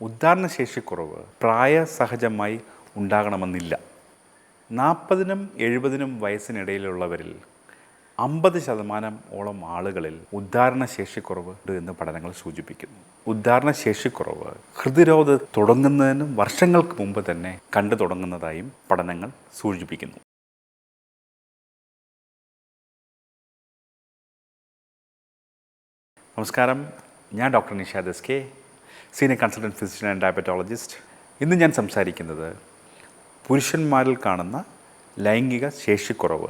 ഉദ്ധാരണശേഷിക്കുറവ് പ്രായസഹജമായി ഉണ്ടാകണമെന്നില്ല. നാൽപ്പതിനും എഴുപതിനും വയസ്സിനിടയിലുള്ളവരിൽ അമ്പത് ശതമാനം ഓളം ആളുകളിൽ ഉദ്ധാരണശേഷിക്കുറവ് ഉണ്ട് എന്ന് പഠനങ്ങൾ സൂചിപ്പിക്കുന്നു. ഉദ്ധാരണശേഷിക്കുറവ് ഹൃദ്രോധ തുടങ്ങുന്നതിനും വർഷങ്ങൾക്ക് മുമ്പ് തന്നെ കണ്ടു തുടങ്ങുന്നതായും പഠനങ്ങൾ സൂചിപ്പിക്കുന്നു. നമസ്കാരം. ഞാൻ doctor Nishad S K. Senior consultant physician and diabetologist ഇന്ന് ഞാൻ സംസാരിക്കുന്നത് പുരുഷന്മാരിൽ കാണുന്ന ലൈംഗിക ശേഷിക്കുറവ്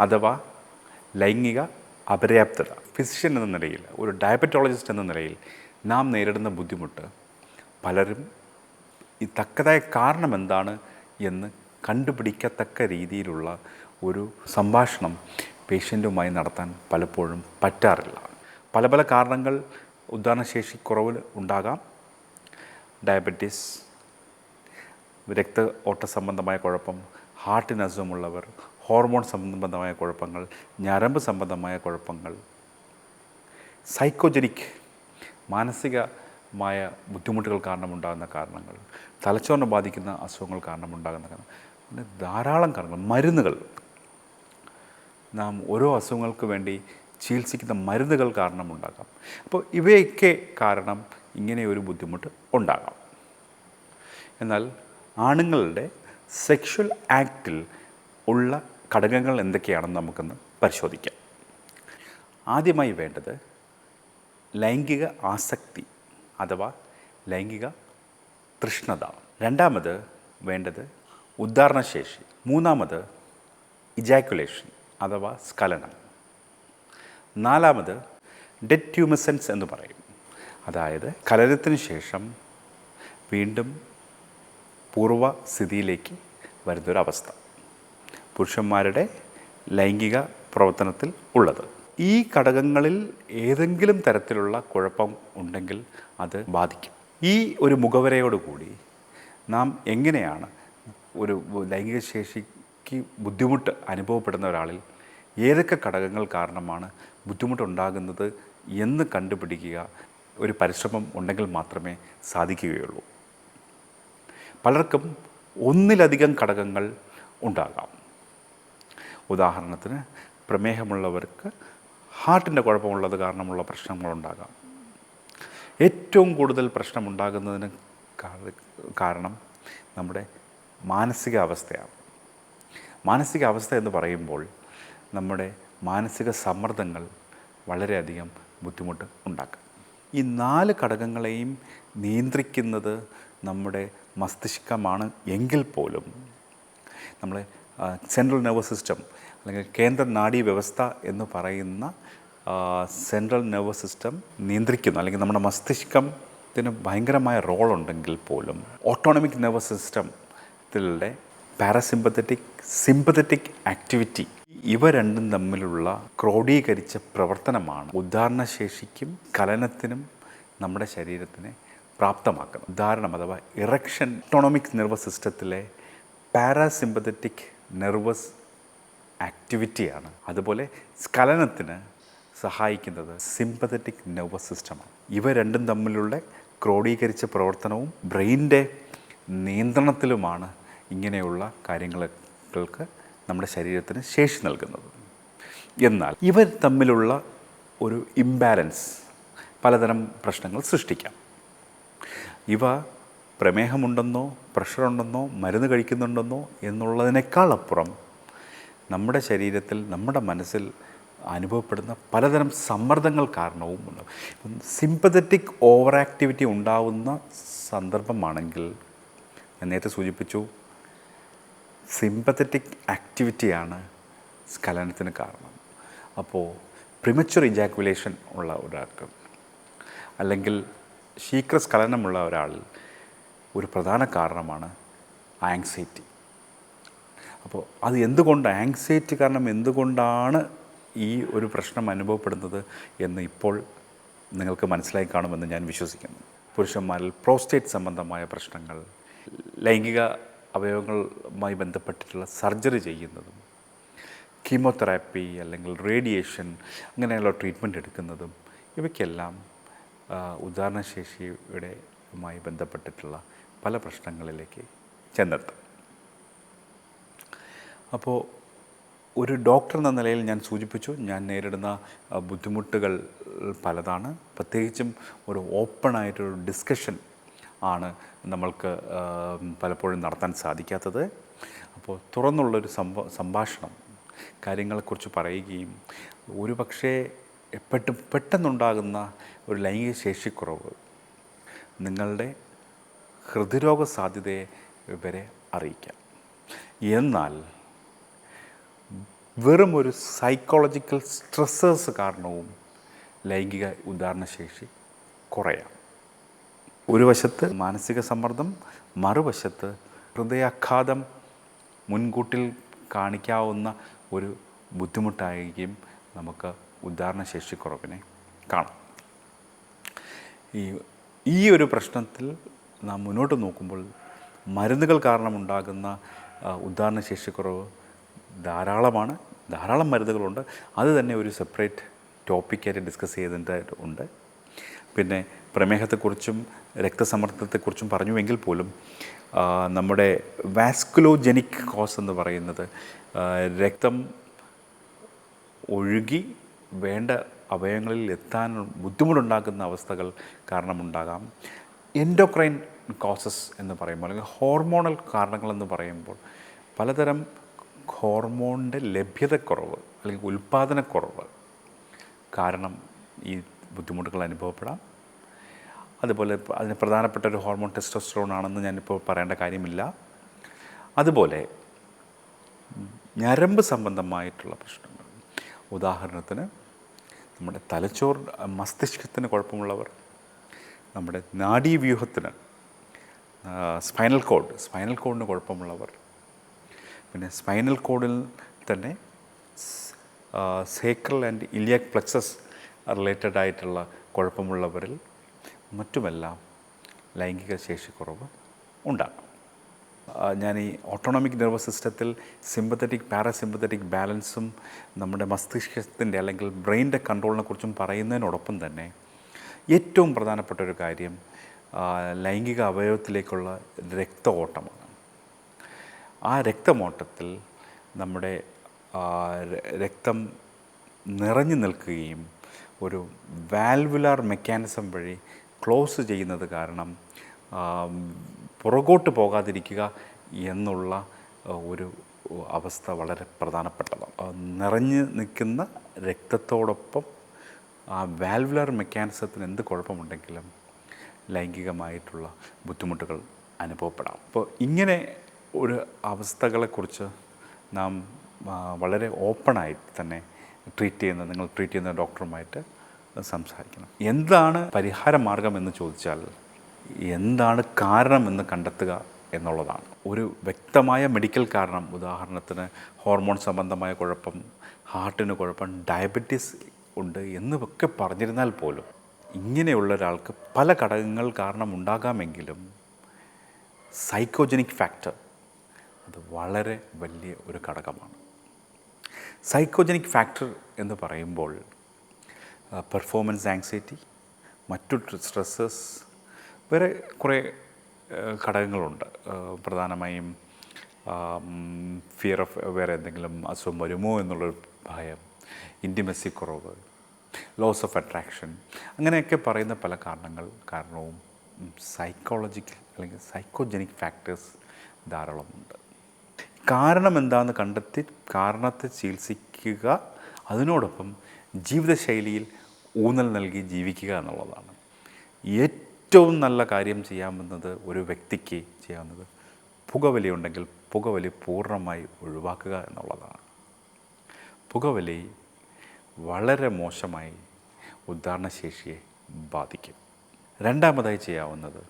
അഥവാ ലൈംഗിക അപര്യാപ്തത. ഫിസിഷ്യൻ എന്ന നിലയിൽ ഒരു ഡയബറ്റോളജിസ്റ്റ് എന്ന നിലയിൽ നാം നേരിടുന്ന ബുദ്ധിമുട്ട് പലരും ഈ തക്കതായ കാരണം എന്താണ് എന്ന് കണ്ടുപിടിക്കത്തക്ക രീതിയിലുള്ള ഒരു സംഭാഷണം പേഷ്യന്റുമായി നടത്താൻ പലപ്പോഴും പറ്റാറില്ല. പല പല കാരണങ്ങൾ ഉദാഹരണശേഷി കുറവ് ഉണ്ടാകാം. ഡയബറ്റീസ് രക്ത ഓട്ട സംബന്ധമായ കുഴപ്പം ഹാർട്ടിന് അസുഖമുള്ളവർ ഹോർമോൺ സംബന്ധമായ കുഴപ്പങ്ങൾ ഞരമ്പ് സംബന്ധമായ കുഴപ്പങ്ങൾ. സൈക്കോജനിക് മാനസികമായ ബുദ്ധിമുട്ടുകൾ കാരണമുണ്ടാകുന്ന കാരണങ്ങൾ തലച്ചോറിനെ ബാധിക്കുന്ന അസുഖങ്ങൾ കാരണമുണ്ടാകുന്ന കാരണം പിന്നെ ധാരാളം കാരണങ്ങൾ മരുന്നുകൾ. നാം ഓരോ അസുഖങ്ങൾക്ക് വേണ്ടി ചികിത്സിക്കുന്ന മരുന്നുകൾ കാരണമുണ്ടാകാം. അപ്പോൾ ഇവയൊക്കെ കാരണം ഇങ്ങനെ ഒരു ബുദ്ധിമുട്ട് ഉണ്ടാകാം. എന്നാൽ ആണുങ്ങളുടെ സെക്ഷൽ ആക്റ്റിൽ ഉള്ള ഘടകങ്ങൾ എന്തൊക്കെയാണെന്ന് നമുക്കൊന്ന് പരിശോധിക്കാം. ആദ്യമായി വേണ്ടത് ലൈംഗിക ആസക്തി അഥവാ ലൈംഗിക തൃഷ്ണത. രണ്ടാമത് വേണ്ടത് ഉദ്ധാരണശേഷി. മൂന്നാമത് ഇജാക്കുലേഷൻ അഥവാ സ്ഖലനം. നാലാമത് ഡെഡ് ട്യൂമസെൻസ് എന്ന് പറയും. അതായത് കലരത്തിന് ശേഷം വീണ്ടും പൂർവസ്ഥിതിയിലേക്ക് വരുന്നൊരവസ്ഥ. പുരുഷന്മാരുടെ ലൈംഗിക പ്രവർത്തനത്തിൽ ഉള്ളത്. ഈ ഘടകങ്ങളിൽ ഏതെങ്കിലും തരത്തിലുള്ള കുഴപ്പം ഉണ്ടെങ്കിൽ അത് ബാധിക്കും. ഈ ഒരു മുഖവരയോടുകൂടി നാം എങ്ങനെയാണ് ഒരു ലൈംഗിക ശേഷിക്ക് ബുദ്ധിമുട്ട് അനുഭവപ്പെടുന്ന ഒരാളിൽ ഏതൊക്കെ ഘടകങ്ങൾ കാരണമാണ് ബുദ്ധിമുട്ടുണ്ടാകുന്നത് എന്ന് കണ്ടുപിടിക്കുക ഒരു പരിശ്രമം ഉണ്ടെങ്കിൽ മാത്രമേ സാധിക്കുകയുള്ളൂ. പലർക്കും ഒന്നിലധികം ഘടകങ്ങൾ ഉണ്ടാകാം. ഉദാഹരണത്തിന് പ്രമേഹമുള്ളവർക്ക് ഹാർട്ടിന്റെ കുഴപ്പമുള്ളത് കാരണമുള്ള പ്രശ്നങ്ങളുണ്ടാകാം. ഏറ്റവും കൂടുതൽ പ്രശ്നമുണ്ടാകുന്നതിന് കാരണം നമ്മുടെ മാനസികാവസ്ഥയാണ്. മാനസികാവസ്ഥ എന്ന് പറയുമ്പോൾ നമ്മുടെ മാനസിക സമ്മർദ്ദങ്ങൾ വളരെയധികം ബുദ്ധിമുട്ട് ഉണ്ടാക്കും. ഈ നാല് ഘടകങ്ങളെയും നിയന്ത്രിക്കുന്നത് നമ്മുടെ മസ്തിഷ്കമാണ് എങ്കിൽ പോലും നമ്മളെ സെൻട്രൽ നെർവസ് സിസ്റ്റം അല്ലെങ്കിൽ കേന്ദ്ര നാഡീ വ്യവസ്ഥ എന്ന് പറയുന്ന സെൻട്രൽ നെർവസ് സിസ്റ്റം നിയന്ത്രിക്കുന്നു. അല്ലെങ്കിൽ നമ്മുടെ മസ്തിഷ്കത്തിന് ഭയങ്കരമായ റോളുണ്ടെങ്കിൽ പോലും ഓട്ടോണമിക് നെർവസ് സിസ്റ്റത്തിലെ പാരസിമ്പത്തറ്റിക് സിമ്പത്തറ്റിക് ആക്ടിവിറ്റി ഇവ രണ്ടും തമ്മിലുള്ള ക്രോഡീകരിച്ച പ്രവർത്തനമാണ് ഉദാഹരണശേഷിക്കും കലനത്തിനും നമ്മുടെ ശരീരത്തിനെ പ്രാപ്തമാക്കുന്നത്. ഉദാഹരണം അഥവാ ഇറക്ഷൻ ഇക്കണോമിക് നെർവസ് സിസ്റ്റത്തിലെ പാരാസിമ്പത്തറ്റിക് നെർവസ് ആക്ടിവിറ്റിയാണ്. അതുപോലെ സ്ഖലനത്തിന് സഹായിക്കുന്നത് സിമ്പത്തറ്റിക് നെർവസ് സിസ്റ്റമാണ്. ഇവ രണ്ടും തമ്മിലുള്ള ക്രോഡീകരിച്ച പ്രവർത്തനവും ബ്രെയിനിന്റെ നിയന്ത്രണത്തിലുമാണ് ഇങ്ങനെയുള്ള കാര്യങ്ങൾക്ക് നമ്മുടെ ശരീരത്തിന് ശേഷി നൽകുന്നത്. എന്നാൽ ഇവർ തമ്മിലുള്ള ഒരു ഇംബാലൻസ് പലതരം പ്രശ്നങ്ങൾ സൃഷ്ടിക്കാം. ഇവ പ്രമേഹമുണ്ടെന്നോ പ്രഷറുണ്ടെന്നോ മരുന്ന് കഴിക്കുന്നുണ്ടെന്നോ എന്നുള്ളതിനേക്കാൾ അപ്പുറം നമ്മുടെ ശരീരത്തിൽ നമ്മുടെ മനസ്സിൽ അനുഭവപ്പെടുന്ന പലതരം സമ്മർദ്ദങ്ങൾ കാരണവും ഉണ്ട്. ഇപ്പം സിമ്പത്തറ്റിക് ഓവർ ആക്ടിവിറ്റി ഉണ്ടാവുന്ന സന്ദർഭമാണെങ്കിൽ ഞാൻ നേരത്തെ സൂചിപ്പിച്ചു സിമ്പത്തറ്റിക് ആക്ടിവിറ്റിയാണ് സ്ഖലനത്തിന് കാരണം. അപ്പോൾ പ്രിമച്വർ ഇജാക്കുലേഷൻ ഉള്ള ഒരാൾക്ക് അല്ലെങ്കിൽ ശീഘ്രസ്ഖലനമുള്ള ഒരാളിൽ ഒരു പ്രധാന കാരണമാണ് ആങ്സൈറ്റി അപ്പോൾ അത് എന്തുകൊണ്ട് ആങ്സൈറ്റി കാരണം എന്തുകൊണ്ടാണ് ഈ ഒരു പ്രശ്നം അനുഭവപ്പെടുന്നത് എന്ന് ഇപ്പോൾ നിങ്ങൾക്ക് മനസ്സിലായി കാണുമെന്ന് ഞാൻ വിശ്വസിക്കുന്നു. പുരുഷന്മാരിൽ പ്രോസ്റ്റേറ്റ് സംബന്ധമായ പ്രശ്നങ്ങൾ ലൈംഗിക അവയവങ്ങളുമായി ബന്ധപ്പെട്ടിട്ടുള്ള സർജറി ചെയ്യുന്നതും കീമോതെറാപ്പി അല്ലെങ്കിൽ റേഡിയേഷൻ അങ്ങനെയുള്ള ട്രീറ്റ്മെന്റ് എടുക്കുന്നതും ഇവയ്ക്കെല്ലാം ഉദാഹരണശേഷിയുടെ മായി ബന്ധപ്പെട്ടിട്ടുള്ള പല പ്രശ്നങ്ങളിലേക്ക് ചെന്നെത്തും. അപ്പോൾ ഒരു ഡോക്ടർ എന്ന നിലയിൽ ഞാൻ സൂചിപ്പിച്ചു ഞാൻ നേരിടുന്ന ബുദ്ധിമുട്ടുകൾ പലതാണ്. പ്രത്യേകിച്ചും ഒരു ഓപ്പണായിട്ടൊരു ഡിസ്കഷൻ ആണ് നമ്മൾക്ക് പലപ്പോഴും നടത്താൻ സാധിക്കാത്തത്. അപ്പോൾ തുറന്നുള്ളൊരു സംഭ സംഭാഷണം കാര്യങ്ങളെക്കുറിച്ച് പറയുകയും ഒരു പക്ഷേ പെട്ട് പെട്ടെന്നുണ്ടാകുന്ന ഒരു ലൈംഗിക ശേഷിക്കുറവ് നിങ്ങളുടെ ഹൃദ്രോഗ സാധ്യതയെ വരെ അറിയിക്കാം. എന്നാൽ വെറും ഒരു സൈക്കോളജിക്കൽ സ്ട്രെസ്സേഴ്സ് കാരണവും ലൈംഗിക ഉദാഹരണശേഷി കുറയാം ഒരു വശത്ത് മാനസിക സമ്മർദ്ദം മറുവശത്ത് ഹൃദയാഘാതം മുൻകൂട്ടിൽ കാണിക്കാവുന്ന ഒരു ബുദ്ധിമുട്ടായിരിക്കും നമുക്ക് ഉദാഹരണശേഷിക്കുറവിനെ കാണാം. ഈ ഈ ഒരു പ്രശ്നത്തിൽ നാം മുന്നോട്ട് നോക്കുമ്പോൾ മരുന്നുകൾ കാരണമുണ്ടാകുന്ന ഉദാഹരണശേഷിക്കുറവ് ധാരാളമാണ്. ധാരാളം മരുന്നുകളുണ്ട്. അത് തന്നെ ഒരു സെപ്പറേറ്റ് ടോപ്പിക്കായിട്ട് ഡിസ്കസ് ചെയ്തിട്ടുണ്ട് പിന്നെ പ്രമേഹത്തെക്കുറിച്ചും രക്തസമ്മർദ്ദത്തെക്കുറിച്ചും പറഞ്ഞുവെങ്കിൽ പോലും നമ്മുടെ വാസ്കുലോജനിക് കോസ് എന്ന് പറയുന്നത് രക്തം ഒഴുകി വേണ്ട അവയവങ്ങളിൽ എത്താൻ ബുദ്ധിമുട്ടുണ്ടാക്കുന്ന അവസ്ഥകൾ കാരണമുണ്ടാകാം. എൻഡോക്രൈൻ കോസസ് എന്ന് പറയുമ്പോൾ അല്ലെങ്കിൽ ഹോർമോണൽ കാരണങ്ങളെന്ന് പറയുമ്പോൾ പലതരം ഹോർമോണിന്റെ ലഭ്യതക്കുറവ് അല്ലെങ്കിൽ ഉൽപ്പാദനക്കുറവ് കാരണം ഈ ബുദ്ധിമുട്ടുകൾ അനുഭവപ്പെടാം. അതുപോലെ അതിന് പ്രധാനപ്പെട്ട ഒരു ഹോർമോൺ ടെസ്റ്റോസ്റ്ററോൺ ആണെന്ന് ഞാനിപ്പോൾ പറയേണ്ട കാര്യമില്ല. അതുപോലെ ഞരമ്പ് സംബന്ധമായിട്ടുള്ള പ്രശ്നങ്ങൾ. ഉദാഹരണത്തിന് നമ്മുടെ തലച്ചോർ മസ്തിഷ്കത്തിന് കുഴപ്പമുള്ളവർ നമ്മുടെ നാഡീവ്യൂഹത്തിന് സ്പൈനൽ കോഡ് സ്പൈനൽ കോഡിന് കുഴപ്പമുള്ളവർ പിന്നെ സ്പൈനൽ കോഡിൽ തന്നെ sacral and iliac plexus related ആയിട്ടുള്ള കുഴപ്പമുള്ളവരിൽ മറ്റുമെല്ലാം ലൈംഗിക ശേഷിക്കുറവ് ഉണ്ടാകും. ഞാൻ ഈ ഓട്ടോണോമിക് നെർവസ് സിസ്റ്റത്തിൽ സിമ്പത്തറ്റിക് പാരാസിമ്പത്തറ്റിക് ബാലൻസും നമ്മുടെ മസ്തിഷ്കത്തിന്റെ അല്ലെങ്കിൽ ബ്രെയിന്റെ കൺട്രോളിനെ കുറിച്ചും പറയുന്നതിനോടൊപ്പം തന്നെ ഏറ്റവും പ്രധാനപ്പെട്ട ഒരു കാര്യം ലൈംഗിക അവയവത്തിലേക്കുള്ള രക്ത ഓട്ടമാണ് ആ രക്തമോട്ടത്തിൽ നമ്മുടെ രക്തം നിറഞ്ഞു നിൽക്കുകയും ഒരു വാൽവുലാർ മെക്കാനിസം വഴി ക്ലോസ് ചെയ്യുന്നത് കാരണം പുറകോട്ട് പോകാതിരിക്കുക എന്നുള്ള ഒരു അവസ്ഥ വളരെ പ്രധാനപ്പെട്ടതാണ്. നിറഞ്ഞു നിൽക്കുന്ന രക്തത്തോടൊപ്പം ആ വാൽവുലാർ മെക്കാനിസത്തിന് എന്ത് കുഴപ്പമുണ്ടെങ്കിലും ലൈംഗികമായിട്ടുള്ള ബുദ്ധിമുട്ടുകൾ അനുഭവപ്പെടാം. അപ്പോൾ ഇങ്ങനെ ഒരു അവസ്ഥകളെക്കുറിച്ച് നാം വളരെ ഓപ്പണായിട്ട് തന്നെ ട്രീറ്റ് ചെയ്യുന്ന നിങ്ങൾ ട്രീറ്റ് ചെയ്യുന്ന ഡോക്ടറുമായിട്ട് സംസാരിക്കണം. എന്താണ് പരിഹാര മാർഗം എന്ന് ചോദിച്ചാൽ എന്താണ് കാരണം എന്ന് കണ്ടെത്തുക എന്നുള്ളതാണ്. ഒരു വ്യക്തമായ മെഡിക്കൽ കാരണം ഉദാഹരണത്തിന് ഹോർമോൺ സംബന്ധമായ കുഴപ്പം ഹാർട്ടിന് കുഴപ്പം ഡയബറ്റീസ് ഉണ്ട് എന്നൊക്കെ പറഞ്ഞിരുന്നാൽ പോലും ഇങ്ങനെയുള്ള ഒരാൾക്ക് പല ഘടകങ്ങൾ കാരണം ഉണ്ടാകാമെങ്കിലും സൈക്കോജനിക് ഫാക്ടർ അത് വളരെ വലിയ ഒരു ഘടകമാണ്. സൈക്കോജനിക് ഫാക്ടർ എന്ന് പറയുമ്പോൾ പെർഫോമൻസ് ആങ്സൈറ്റി മറ്റു സ്ട്രെസ്സസ് വേറെ കുറേ ഘടകങ്ങളുണ്ട്. പ്രധാനമായും ഫിയർ ഓഫ് വേറെ എന്തെങ്കിലും അസുഖം വരുമോ എന്നുള്ളൊരു ഭയം ഇന്റിമസി കുറവ് ലോസ് ഓഫ് അട്രാക്ഷൻ അങ്ങനെയൊക്കെ പറയുന്ന പല കാരണങ്ങൾ കാരണവും സൈക്കോളജിക്കൽ അല്ലെങ്കിൽ സൈക്കോജനിക് ഫാക്ടേഴ്സ് ധാരാളമുണ്ട്. കാരണം എന്താണെന്ന് കണ്ടെത്തി കാരണത്തെ ചികിത്സിക്കുക അതിനോടൊപ്പം ജീവിതശൈലിയിൽ ഊന്നൽ നൽകി ജീവിക്കുക എന്നുള്ളതാണ്. ഏറ്റവും നല്ല കാര്യം ചെയ്യാവുന്നത് ഒരു വ്യക്തിക്ക് ചെയ്യാവുന്നത് പുകവലി ഉണ്ടെങ്കിൽ പുകവലി പൂർണമായി ഒഴിവാക്കുക എന്നുള്ളതാണ്. പുകവലി വളരെ മോശമായി ഉദ്ധാരണശേഷിയെ ബാധിക്കും. രണ്ടാമതായി ചെയ്യാവുന്നത്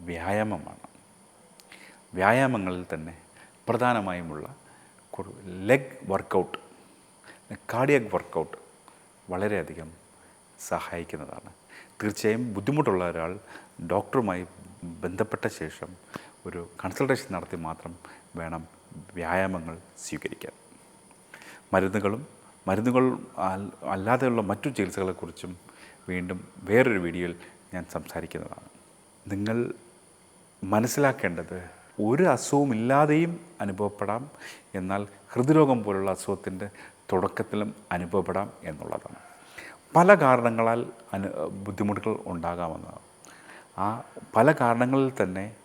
വ്യായാമമാണ്. വ്യായാമങ്ങളിൽ തന്നെ പ്രധാനമായുമുള്ള ലെഗ് വർക്കൗട്ട് കാർഡിയക് വർക്കൗട്ട് വളരെയധികം സഹായിക്കുന്നതാണ്. തീർച്ചയായും ബുദ്ധിമുട്ടുള്ള ഒരാൾ ഡോക്ടറുമായി ബന്ധപ്പെട്ട ശേഷം ഒരു കൺസൾട്ടേഷൻ നടത്തി മാത്രം വേണം വ്യായാമങ്ങൾ സ്വീകരിക്കാൻ. മരുന്നുകളും മരുന്നുകൾ അല്ലാതെയുള്ള മറ്റു ചികിത്സകളെക്കുറിച്ചും വീണ്ടും വേറൊരു വീഡിയോയിൽ ഞാൻ സംസാരിക്കുന്നതാണ്. നിങ്ങൾ മനസ്സിലാക്കേണ്ടത് ഒരു അസുഖവും ഇല്ലാതെയും അനുഭവപ്പെടാം. എന്നാൽ ഹൃദ്രോഗം പോലുള്ള അസുഖത്തിന്റെ തുടക്കത്തിലും അനുഭവപ്പെടാം എന്നുള്ളതാണ്. പല കാരണങ്ങളാൽ അനു ബുദ്ധിമുട്ടുകൾ ഉണ്ടാകാമെന്നതാണ് ആ പല കാരണങ്ങളിൽ തന്നെ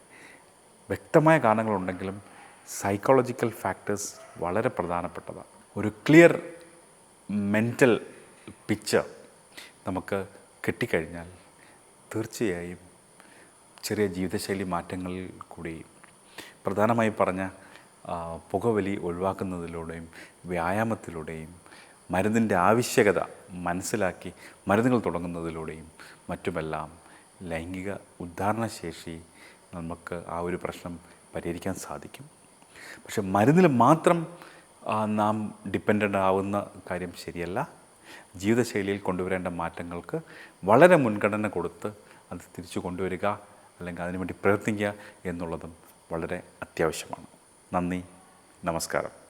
വ്യക്തമായ കാരണങ്ങളുണ്ടെങ്കിലും സൈക്കോളജിക്കൽ ഫാക്ടേഴ്സ് വളരെ പ്രധാനപ്പെട്ടതാണ്. ഒരു ക്ലിയർ മെന്റൽ പിക്ചർ നമുക്ക് കിട്ടിക്കഴിഞ്ഞാൽ തീർച്ചയായും ചെറിയ ജീവിതശൈലി മാറ്റങ്ങളിൽ കൂടിയും പ്രധാനമായി പറഞ്ഞ പുകവലി ഒഴിവാക്കുന്നതിലൂടെയും വ്യായാമത്തിലൂടെയും മരുന്നിന്റെ ആവശ്യകത മനസ്സിലാക്കി മരുന്നുകൾ തുടങ്ങുന്നതിലൂടെയും മറ്റുമെല്ലാം ലൈംഗിക ഉദ്ധാരണശേഷി നമുക്ക് ആ ഒരു പ്രശ്നം പരിഹരിക്കാൻ സാധിക്കും. പക്ഷെ മരുന്നിൽ മാത്രം നാം ഡിപ്പെൻഡന്റ് ആവുന്ന കാര്യം ശരിയല്ല. ജീവിതശൈലിയിൽ കൊണ്ടുവരേണ്ട മാറ്റങ്ങൾക്ക് വളരെ മുൻഗണന കൊടുത്ത് അത് തിരിച്ചു കൊണ്ടുവരിക അല്ലെങ്കിൽ അതിനുവേണ്ടി പ്രയത്നിക്കുക എന്നുള്ളതും വളരെ അത്യാവശ്യമാണ്. നന്ദി നമസ്കാരം.